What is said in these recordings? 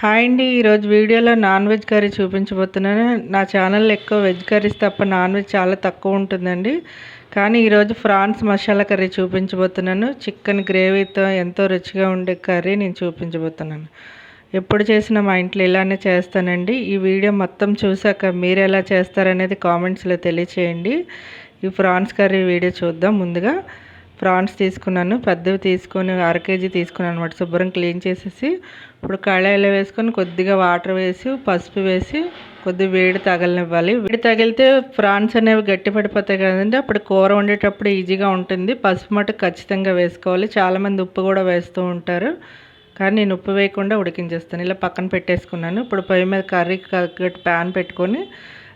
Hi అండి ఈరోజు వీడియోలో నాన్ వెజ్ కర్రీ చూపించబోతున్నాను. నా ఛానల్లో ఎక్కువ వెజ్ కర్రీస్ తప్ప నాన్ వెజ్ చాలా తక్కువ ఉంటుందండి. కానీ ఈరోజు ఫ్రాన్స్ మసాలా కర్రీ చూపించబోతున్నాను. చికెన్ గ్రేవీతో ఎంతో రుచిగా ఉండే కర్రీ నేను చూపించబోతున్నాను. ఎప్పుడు చేసినా మా ఇంట్లో ఇలానే చేస్తానండి. ఈ వీడియో మొత్తం చూసాక మీరు ఎలా చేస్తారనేది కామెంట్స్లో తెలియచేయండి. ఈ ఫ్రాన్స్ కర్రీ వీడియో చూద్దాం ముందుగా. ప్రాన్స్ తీసుకున్నాను పెద్దవి తీసుకొని అర కేజీ తీసుకున్నాను అనమాట శుభ్రం క్లీన్ చేసేసి ఇప్పుడు కళాయిలో వేసుకొని కొద్దిగా వాటర్ వేసి పసుపు వేసి కొద్దిగా వేడి తగలనివ్వాలి. వేడి తగిలితే ప్రాన్స్ అనేవి గట్టి పడిపోతాయి కదండి. అప్పుడు కూర వండేటప్పుడు ఈజీగా ఉంటుంది. పసుపు మటుకు ఖచ్చితంగా వేసుకోవాలి. చాలామంది ఉప్పు కూడా వేస్తూ ఉంటారు. కానీ నేను ఉప్పు వేయకుండా ఉడికించేస్తాను. ఇలా పక్కన పెట్టేసుకున్నాను. ఇప్పుడు పొయ్యి మీద కర్రీ ప్యాన్ పెట్టుకొని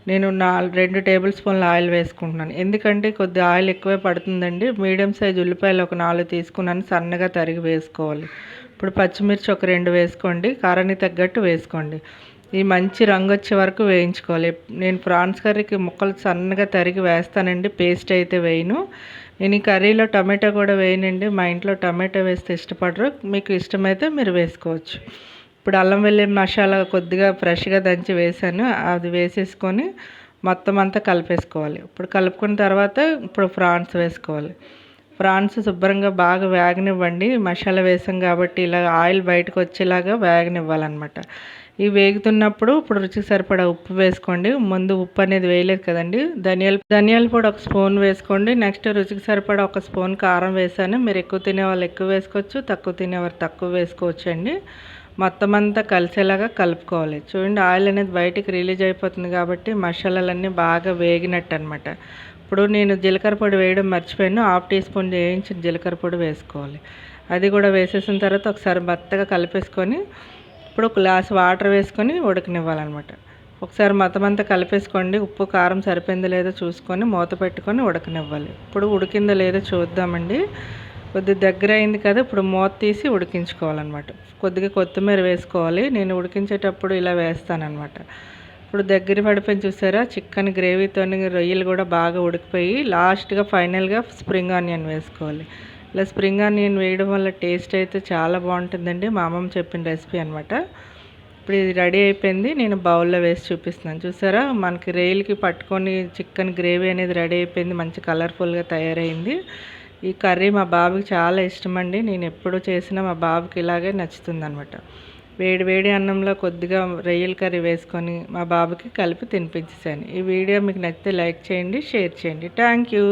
నేను నా రెండు టేబుల్ స్పూన్ల ఆయిల్ వేసుకుంటున్నాను. ఎందుకంటే కొద్దిగా ఆయిల్ ఎక్కువే పడుతుందండి. మీడియం సైజ్ ఉల్లిపాయలు ఒక నాలుగు తీసుకున్నాను. సన్నగా తరిగి వేసుకోవాలి. ఇప్పుడు పచ్చిమిర్చి ఒక రెండు వేసుకోండి. కారానికి తగ్గట్టు వేసుకోండి. ఈ మంచి రంగు వచ్చే వరకు వేయించుకోవాలి. నేను ప్రాన్స్ కర్రీకి ముక్కలు సన్నగా తరిగి వేస్తానండి. పేస్ట్ అయితే వేయను. నేను ఈ కర్రీలో టమాటో కూడా వేయనండి. మా ఇంట్లో టమాటో వేస్తే ఇష్టపడరు. మీకు ఇష్టమైతే మీరు వేసుకోవచ్చు. ఇప్పుడు అల్లం వెల్లుల్లి మసాలా కొద్దిగా ఫ్రెష్గా దంచి వేసాను. అది వేసేసుకొని మొత్తం అంతా కలిపేసుకోవాలి. ఇప్పుడు కలుపుకున్న తర్వాత ఇప్పుడు ఫ్రాన్స్ వేసుకోవాలి. ఫ్రాన్స్ శుభ్రంగా బాగా వేగనివ్వండి. మసాలా వేసాం కాబట్టి ఇలా ఆయిల్ బయటకు వచ్చేలాగా వేగనివ్వాలన్నమాట. ఇవి వేగుతున్నప్పుడు ఇప్పుడు రుచికి సరిపడా ఉప్పు వేసుకోండి. ముందు ఉప్పు అనేది వేయలేదు కదండి. ధనియాల ధనియాల పొడి ఒక స్పూన్ వేసుకోండి. నెక్స్ట్ రుచికి సరిపడా ఒక స్పూన్ కారం వేసాను. మీరు ఎక్కువ తినే వాళ్ళు ఎక్కువ వేసుకోవచ్చు తక్కువ తినేవారు తక్కువ వేసుకోవచ్చు అండి మొత్తం అంతా కలిసేలాగా కలుపుకోవాలి. చూడండి ఆయిల్ అనేది బయటికి రిలీజ్ అయిపోతుంది కాబట్టి మసాలాలన్నీ బాగా వేగినట్టు అనమాట ఇప్పుడు నేను జీలకర్ర పొడి వేయడం మర్చిపోయాను. హాఫ్ టీ స్పూన్ వేయించిన జీలకర్ర పొడి వేసుకోవాలి. అది కూడా వేసేసిన తర్వాత ఒకసారి బత్తగా కలిపేసుకొని ఇప్పుడు గ్లాస్ వాటర్ వేసుకొని ఉడకనివ్వాలన్నమాట. ఒకసారి మొత్తం అంతా కలిపేసుకోండి. ఉప్పు కారం సరిపోయిందో లేదో చూసుకొని మూత పెట్టుకొని ఉడకనివ్వాలి. ఇప్పుడు ఉడికిందో లేదో చూద్దామండి. కొద్ది దగ్గర అయింది కదా ఇప్పుడు మూత తీసి ఉడికించుకోవాలన్నమాట. కొద్దిగా కొత్తిమీర వేసుకోవాలి. నేను ఉడికించేటప్పుడు ఇలా వేస్తానన్నమాట. ఇప్పుడు దగ్గర పడిపోయిన చూసారా? చికెన్ గ్రేవీతో రొయ్యలు కూడా బాగా ఉడికిపోయి లాస్ట్గా ఫైనల్గా స్ప్రింగ్ ఆనియన్ వేసుకోవాలి. ఇలా స్ప్రింగ్ ఆనియన్ వేయడం వల్ల టేస్ట్ అయితే చాలా బాగుంటుందండి. మా అమ్మమ్మ చెప్పిన రెసిపీ అనమాట ఇప్పుడు ఇది రెడీ అయిపోయింది. నేను బౌల్లో వేసి చూపిస్తున్నాను. చూసారా? మనకి రొయ్యలకి పట్టుకొని చికెన్ గ్రేవీ అనేది రెడీ అయిపోయింది. మంచి కలర్ఫుల్గా తయారైంది. ఈ కర్రీ మా బాబుకి చాలా ఇష్టం అండి నేను ఎప్పుడు చేసినా మా బాబుకి ఇలాగే నచ్చుతుంది అనమాట వేడి వేడి అన్నంలో కొద్దిగా రొయ్యల కర్రీ వేసుకొని మా బాబుకి కలిపి తినిపించేసాను ఈ వీడియో మీకు నచ్చితే లైక్ చేయండి షేర్ చేయండి. Thank you.